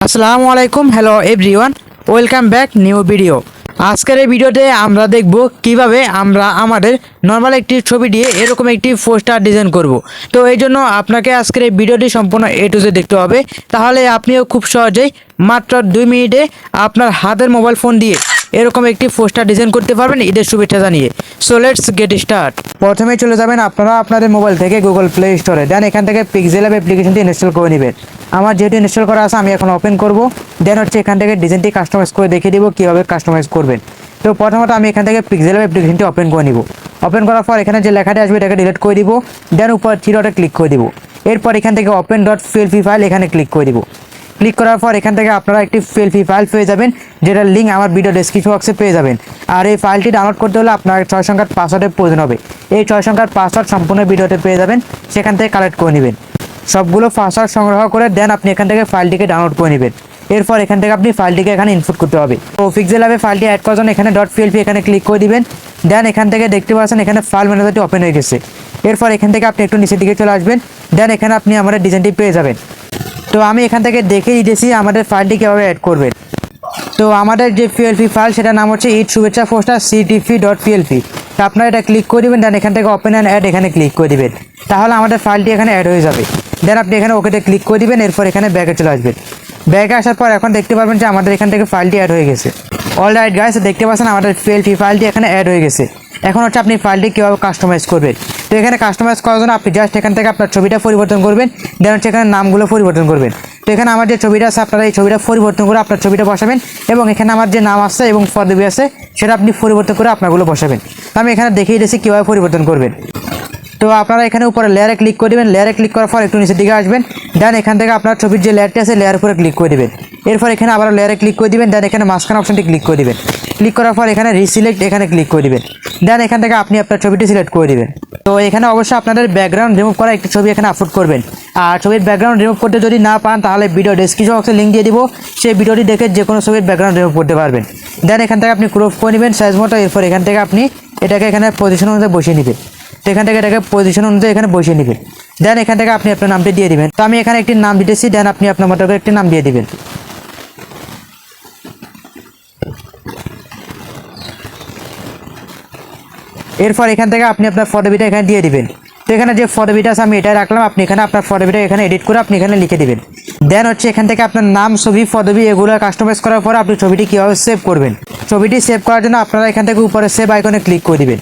আসসালামু আলাইকুম hello everyone welcome back new video আজকের এই ভিডিওতে আমরা দেখব কীভাবে আমরা আমাদের নর্মাল একটি ছবি দিয়ে এরকম একটি পোস্টার ডিজাইন করব। তো এই জন্য আপনাকে আজকের এই ভিডিওটি সম্পূর্ণ এ টু জেড দেখতে হবে। তাহলে আপনিও খুব সহজেই মাত্র দুই মিনিটে আপনার হাতের মোবাইল ফোন দিয়ে এরকম একটি পোস্টার ডিজাইন করতে পারবেন, ঈদের শুভেচ্ছা জানিয়ে। সো লেটস গেট স্টার্ট প্রথমে চলে যাবেন আপনারা আপনাদের মোবাইল থেকে গুগল প্লে স্টোরে দেন এখান থেকে পিক্সেল অ্যাপ অ্যাপ্লিকেশনটি ইনস্টল করে নেবেন। আমার যেহেতু ইনস্টল করা আছে, আমি এখন ওপেন করব। দেন হচ্ছে এখান থেকে ডিজাইনটি কাস্টমাইজ করে দেখিয়ে দিব, কীভাবে কাস্টমাইজ করবেন। তো প্রথমত আমি এখান থেকে পিক্সেল অ্যাপ অ্যাপ্লিকেশনটি ওপেন করে নিব। ওপেন করার পর এখানে যে লেখাটি আসবে, এটাকে ডিলিট করে দিব। দেন উপর থ্রি ডটে ক্লিক করে দিব। এরপর এখান থেকে ওপেন ডট ফিএলপি ফাইল এখানে ক্লিক করে দিব। ক্লিক করার পর এখান থেকে আপনারা একটি সেলফি ফাইল পেয়ে যাবেন, যেটার লিঙ্ক আমার ভিডিও ডেসক্রিপশন বক্সে পেয়ে যাবেন। আর এই ফাইলটি ডাউনলোড করতে হলে আপনার ছয় সংখ্যার পাসওয়ার্ডের প্রয়োজন হবে। এই ছয় সংখ্যার পাসওয়ার্ড সম্পূর্ণ ভিডিওতে পেয়ে যাবেন, সেখান থেকে কালেক্ট করে নেবেন। সবগুলো পাসওয়ার্ড সংগ্রহ করে দেন আপনি এখান থেকে ফাইলটিকে ডাউনলোড করে নেবেন। এরপর এখান থেকে আপনি ফাইলটিকে এখানে ইনপুট করতে হবে। তো পিক্সেল অ্যাপে ফাইলটি অ্যাড করার জন্য এখানে ডট পিএলপি এখানে ক্লিক করে দিবেন। দেন এখান থেকে দেখতে পাচ্ছেন এখানে ফাইল ম্যানেজারটি ওপেন হয়ে গেছে। এরপর এখান থেকে আপনি একটু নিচের দিকে চলে আসবেন। দেন এখানে আপনি আমাদের ডিজাইনটি পেয়ে যাবেন। তো আমি এখান থেকে দেখে দিতেছি আমাদের ফাইলটি কীভাবে অ্যাড করবেন তো আমাদের যে পিএলপি ফাইল সেটার নাম হচ্ছে ইট শুভেচ্ছা পোস্টার সিটিপি ডট পিএলপি তো আপনারা এটা ক্লিক করে দিবেন দেন এখান থেকে ওপেন অ্যান্ড অ্যাড এখানে ক্লিক করে দিবেন। তাহলে আমাদের ফাইলটি এখানে অ্যাড হয়ে যাবে। দেন আপনি এখানে ওকেতে ক্লিক করে দিবেন, এরপর এখানে ব্যাগে চলে আসবেন। ব্যাগে আসার পর এখন দেখতে পারবেন যে আমাদের এখান থেকে ফাইলটি অ্যাড হয়ে গেছে। অল রাইট গাইস দেখতে পাচ্ছেন আমাদের পিএলপি ফাইলটি এখানে অ্যাড হয়ে গেছে। এখন হচ্ছে আপনি ফাইলটি কীভাবে কাস্টমাইজ করবেন। তো এখানে কাস্টমাইজ করার জন্য আপনি জাস্ট এখান থেকে আপনার ছবিটা পরিবর্তন করবেন দেন হচ্ছে এখানে নামগুলো পরিবর্তন করবেন। তো এখানে আমার যে ছবিটা আছে, আপনারা এই ছবিটা পরিবর্তন করে আপনার ছবিটা বসাবেন এবং এখানে আমার যে নাম আছে এবং পদবি আছে, সেটা আপনি পরিবর্তন করে আপনারগুলো বসাবেন। তো আমি এখানে দেখিয়ে দিয়েছি কীভাবে পরিবর্তন করবেন। তো আপনারা এখানে উপরে লেয়ারে ক্লিক করে দেবেন লেয়ারে ক্লিক করার পর একটু নিচের দিকে আসবেন দেন এখান থেকে আপনার ছবির যে লেয়ারটি আছে লেয়ার উপরে ক্লিক করে দেবেন। এরপর এখানে আবার লেয়ারে ক্লিক করে দিবেন দেন এখানে মাঝখানে অপশনটি ক্লিক করে দেবেন। ক্লিক করার পর এখানে রিসিলেক্ট এখানে ক্লিক করে দিবেন। দেন এখান থেকে আপনি আপনার ছবিটি সিলেক্ট করে দিবেন। তো এখানে অবশ্যই আপনাদের ব্যাকগ্রাউন্ড রিমুভ করা একটি ছবি এখানে আপলোড করবেন। আর ছবির ব্যাকগ্রাউন্ড রিমুভ করতে যদি না পান, তাহলে ভিডিও ডেসক্রিপশন বক্সে লিঙ্ক দিয়ে দিব। সেই ভিডিওটি দেখে যে কোনো ছবির ব্যাকগ্রাউন্ড রিমুভ করতে পারবেন। দেন এখান থেকে আপনি ক্রপ করে নেবেন সাইজ মতো এরপর এখান থেকে আপনি এটাকে এখানে পজিশন অনুযায়ী বসিয়ে নেবেন। তো এখান থেকে এটাকে পজিশন অনুযায়ী এখানে বসিয়ে নেবেন। দেন এখান থেকে আপনি আপনার নামটি দিয়ে দিবেন। তো আমি এখানে একটি নাম দিতেছি। দেন আপনি আপনার মতো একটি নাম দিয়ে দিবেন। এরপর এখান থেকে আপনি আপনার ফটোবিটা এখানে দিয়ে দিবেন। তো এখানে যে ফটোবিটা আছে, আমি এটাই রাখলাম। আপনি এখানে আপনার ফটোবিটা এখানে এডিট করে আপনি এখানে লিখে দিবেন। দেন হচ্ছে এখান থেকে আপনার নাম, ছবি ফটোবি এগুলো কাস্টমাইজ করার পর আপনি ছবিটি কীভাবে সেভ করবেন। ছবিটি সেভ করার জন্য আপনারা এখান থেকে উপরে সেভ আইকনে ক্লিক করে দিবেন।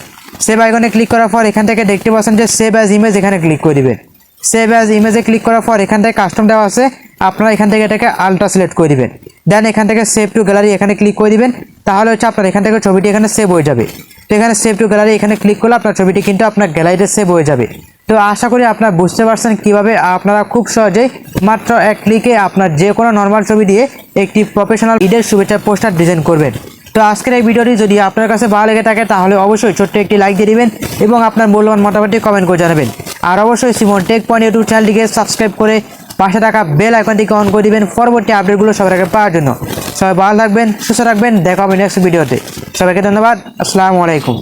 সেভ আইকনে ক্লিক করার পর এখান থেকে দেখতে পাচ্ছেন যে সেভ অ্যাজ ইমেজ এখানে ক্লিক করে দিবেন। সেভ অ্যাজ ইমেজে ক্লিক করার পর এখান থেকে কাস্টম দেওয়া আছে, আপনারা এখান থেকে এটাকে আলট্রা সিলেক্ট করে দিবেন। দেন এখান থেকে সেভ টু গ্যালারি এখানে ক্লিক করে দিবেন। তাহলে হচ্ছে আপনার এখান থেকে ছবিটি এখানে সেভ হয়ে যাবে। তো এখানে সেভ টু গ্যালারি এখানে ক্লিক করলে আপনার ছবিটি কিন্তু আপনার গ্যালারিতে সেভ হয়ে যাবে। তো আশা করি আপনারা বুঝতে পারছেন কীভাবে আপনারা খুব সহজেই মাত্র এক ক্লিকে আপনার যে কোনো নর্মাল ছবি দিয়ে একটি প্রফেশনাল ঈদের শুভেচ্ছা পোস্টার ডিজাইন করবেন। তো আজকের এই ভিডিওটি যদি আপনার কাছে ভালো লেগে থাকে, তাহলে অবশ্যই ছোট্ট একটি লাইক দিয়ে দিবেন এবং আপনার মূল্যবান মতামতটি কমেন্ট করে জানাবেন। আর অবশ্যই সিমন টেক পয়েন্ট ইউটিউব চ্যানেলটিকে সাবস্ক্রাইব করে পাশে থাকা বেল আইকনটিকে অন করে দিবেন। পরবর্তী আপডেটগুলো সবার আগে পাওয়ার জন্য। সবাই ভালো থাকবেন সুস্থ রাখবেন দেখা হবে নেক্সট ভিডিওতে সবাইকে ধন্যবাদ আসসালামু আলাইকুম।